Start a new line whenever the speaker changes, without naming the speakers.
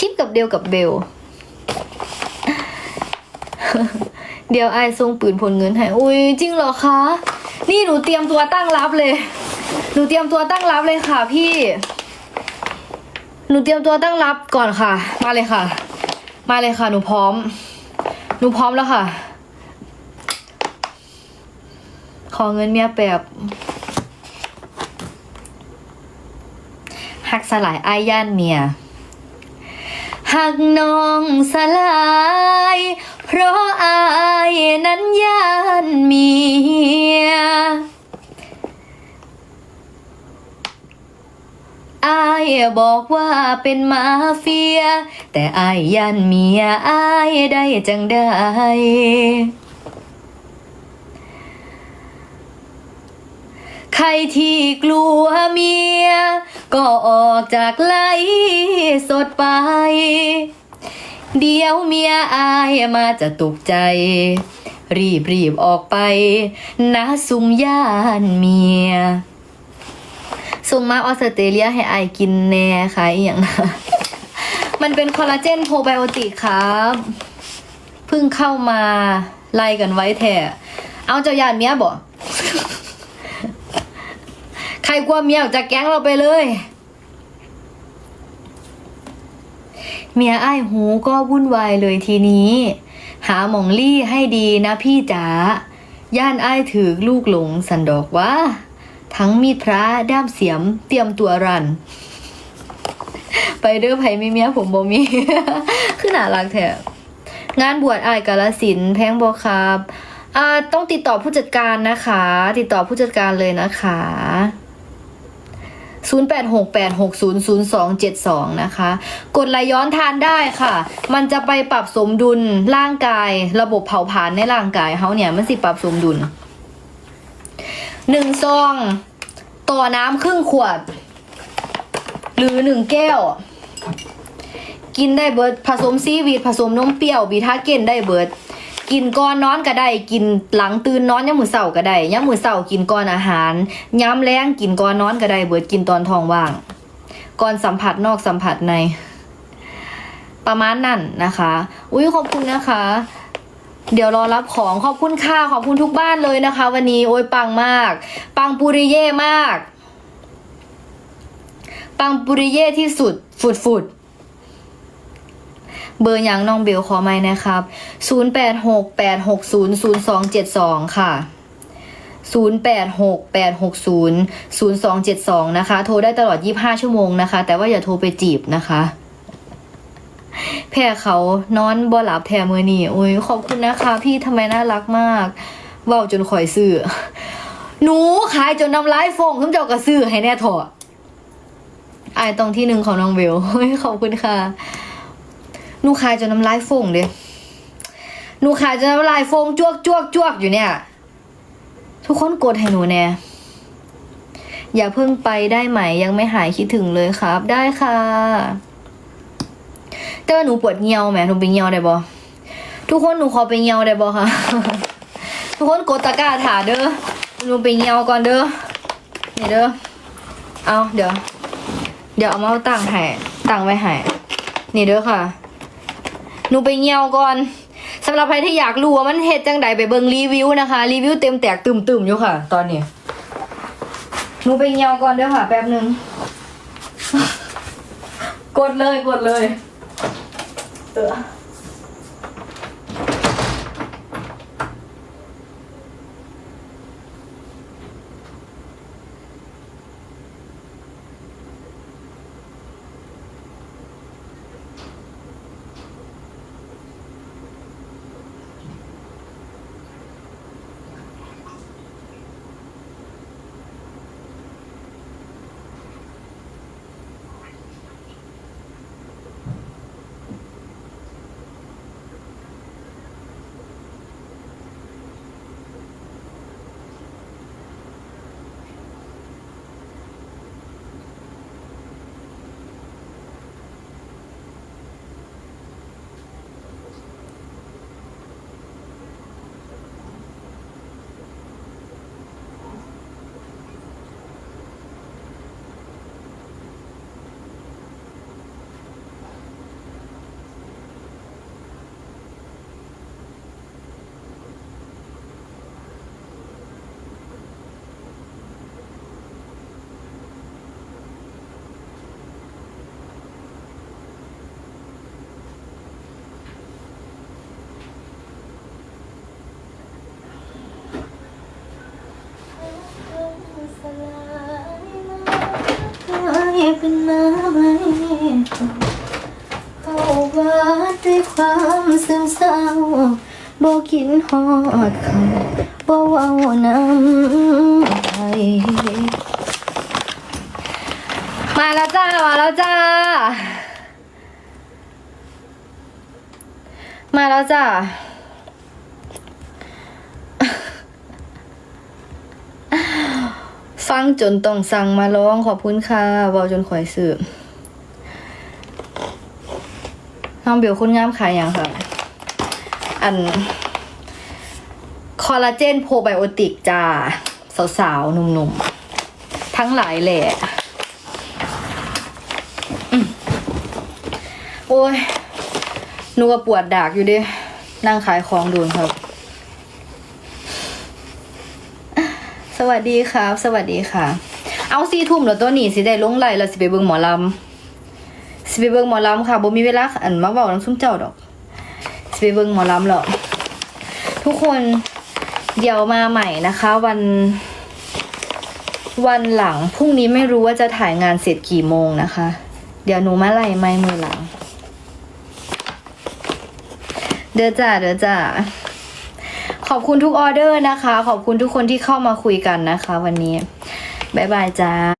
ทิปกับเดียวกับเบล เดี๋ยวไอายส่งปืนผลเงินให้ อุ้ยจริงเหรอคะ นี่หนูเตรียมตัวตั้งรับเลย หนูเตรียมตัวตั้งรับเลยค่ะ พี่ หนูเตรียมตัวตั้งรับก่อนค่ะ มาเลยค่ะ มาเลยค่ะ หนูพร้อม หนูพร้อมแล้วค่ะ ขอเงินเมียแบบหักสลายไอายย่านเมีย หักน้องสลาย เพราะอายนั้นย่านเมียอายบอกว่าเป็นมาเฟีย แต่อายยันเมียอายได้จังได้ ใครที่กลัวเมีย ก็ออกจากไล่สดไป เดี๋ยวเมียอายมาจะตกใจ รีบรีบออกไป นะสุมย่านเมียส่งมาออสเตรเลียให้ไอายกินแน่ค่ะอย่าง มันเป็นคอลลาเจนโปรไบโอติกครับเพิ่งเข้ามาไล่กันไว้แท้เอาเจ้าหยาดเมียบ่ รกลัวเมียออกจากแก๊งเราไปเลย เมียไอ้หูก็วุ่นวายเลยทีนี้ หาหมองลี่ให้ดีนะพี่จ๋า ย่านไอ้ถือลูกหลงสันดอกว่า ทั้งมีดพระด้ามเสียมเตรียมตัวรัน ไปเด้อไผมีเมียผมบ่มี คือน่ารักแท้งานบวชอายกาลสินแพงบอครับต้องติดต่อผู้จัดการนะคะ ติดต่อผู้จัดการเลยนะคะ 0868600272 นะคะ กดไหลย้อนทานได้ค่ะ มันจะไปปรับสมดุลร่างกาย ระบบเผาผลาญในร่างกายเขาเนี่ยมันสิปรับสมดุลหนึ่งซอง ต่อน้ำครึ่งขวด หรือหนึ่งแก้ว กินได้เบิดผสมซีวีดผสมนมเปรี้ยวบีทาเกนได้เบิด กินก่อนนอนก็ได้กินหลังตื่นนอนยามมื้อเช้าก็ได้ยามมื้อเช้ากินก่อนอาหารยามแลงกินก่อนนอนก็ได้เบิดกินตอนท้องว่าง ก่อนสัมผัสนอกสัมผัสใน ประมาณนั้นนะคะ อุ้ยขอบคุณนะคะ เดี๋ยวรอรับของขอบคุณค่ะขอบคุณทุกบ้านเลยนะคะ วันนี้โอ้ยปังมาก ปังปุริเย่มาก ปังปุริเย่ที่สุด ฝุดฝุด เบอร์ยังน้องเบลขอไม่นะครับ 0868600272 ค่ะ 0868600272 นะคะ โทรได้ตลอด 25 ชั่วโมงนะคะ แต่ว่าอย่าโทรไปจีบนะคะ แพ่เขานอนบ่หลับแทมือนี่โอ้ยขอบคุณนะคะ พี่ทำไมน่ารักมากเว้าจนข่อยซื้อหนูขายจนน้ำลายฟงขึ้นเจ้ากระซื้อให้แน่ถอดอายตรงที่หนึ่งของน้องเบลเฮ้ยขอบคุณค่ะ หนูขายจนน้ำลายฟงเด้หนูขายจนน้ำลายฟงจวกจวกจวกอยู่เนี่ย ทุกคนกดให้หนูแน่อย่าเพิ่งไปได้ไหมยังไม่หายคิดถึงเลยครับ ได้ค่ะ แต่ว่าหนูปวดเงียวแหมหนูไปเงียวได้บ่ทุกคนหนูขอไปเงียวได้บ่คะทุกคนกดตะกร้าถาเด้อหนูไปเงียวก่อนเด้อนี่เด้อเอาเดี๋ยว เดี๋ยวเอามาตั้งให้ตั้งไว้ให้นี่เด้อค่ะ หนูไปเงียวก่อนสำหรับใครที่อยากรู้ว่ามันเฮ็ดจังใดไปเบิ่งรีวิวนะคะ รีวิวเต็มแตกตึมๆอยู่ค่ะ ตอนนี้หนูไปเงียวก่อนเด้อค่ะ แป๊บหนึง กดเลยกดเลยเออ เป็นน้ำไหลเข้าวัดด้วยความซึมเศร้าบ่กินฮอดเขาบ่เว้าน้ำใจมาแล้วจ้า มาแล้วจ้า มาแล้วจ้า ฟังจนต้องสั่งมาร้องขอบคุณค่ะเบาจนข่อยสืบน้องเบลคุณงามขายอย่างค่ะ อัน คอลลาเจนโปรไบโอติกจ้า สาวๆ หนุ่มๆ ทั้งหลายแหละอืมโอ้ยหนูก็ปวดดากอยู่ดิ นั่งขายของดูนครับ สวัสดีครับ สวัสดีค่ะ เอาซีทุ่มแล้วตัวนี้สิได้ลงไหลแล้วสิไปเบิ่งหมอลำสิไปเบิ่งหมอลำค่ะบ่มีเวลาอันมาเว้าน้ำซุ่มเจ้าดอกสิไปเบิ่งหมอลำหรอกทุกคนเดี๋ยวมาใหม่นะคะ วัน วันหลังพรุ่งนี้ไม่รู้ว่าจะถ่ายงานเสร็จกี่โมงนะคะ เดี๋ยวหนูมาไล่ไม้มือหลัง เด้อจ้าเด้อจ้า ขอบคุณทุกออเดอร์นะคะ ขอบคุณทุกคนที่เข้ามาคุยกันนะคะ วันนี้ บ๊ายบายจ้า